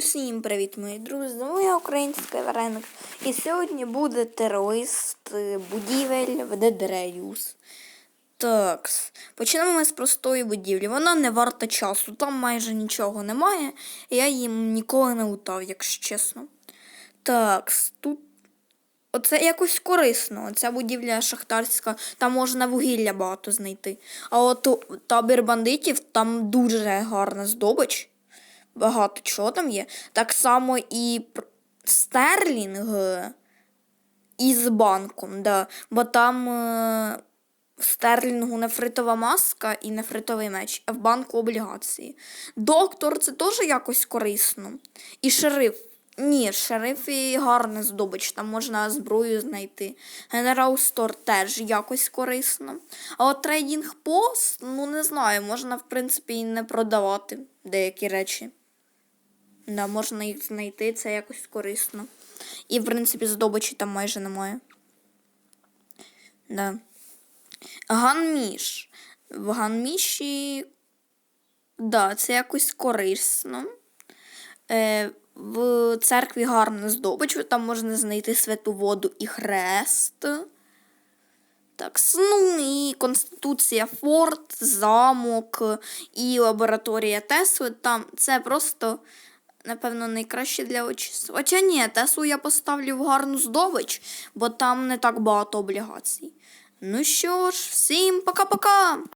Усім привіт, мої друзі! Ну, я український вареник. І сьогодні буде терорист будівель в Дедреюс. Так, почнемо ми з простої будівлі. Вона не варта часу, там майже нічого немає. Я їм ніколи не лутав, якщо чесно. Так, тут. Оце якось корисно. Ця будівля шахтарська, там можна вугілля багато знайти. А от табір бандитів там дуже гарна здобич. Багато чого там є. Так само і стерлінг е, із банком, да. бо там е, в стерлінгу нефритова маска і нефритовий меч, а в банку облігації. Доктор це теж якось корисно. І шериф. Ні, шериф і гарна здобич, там можна зброю знайти. Генерал Стор теж якось корисно. А от трейдинг пост, ну не знаю, можна, в принципі, і не продавати деякі речі. Да, можна їх знайти, це якось корисно. І, в принципі, здобичі там майже немає. Да. Ганміш. В ганміші. Да, це якось корисно. Е, в церкві гарна здобич, там можна знайти святу воду і хрест. Так, ну і Конституція Форт, замок і лабораторія Тесли. Там це просто, напевно, найкраще для очису. Хоча ні, Теслу я поставлю в гарну здобич, бо там не так багато облігацій. Ну що ж, всім пока-пока!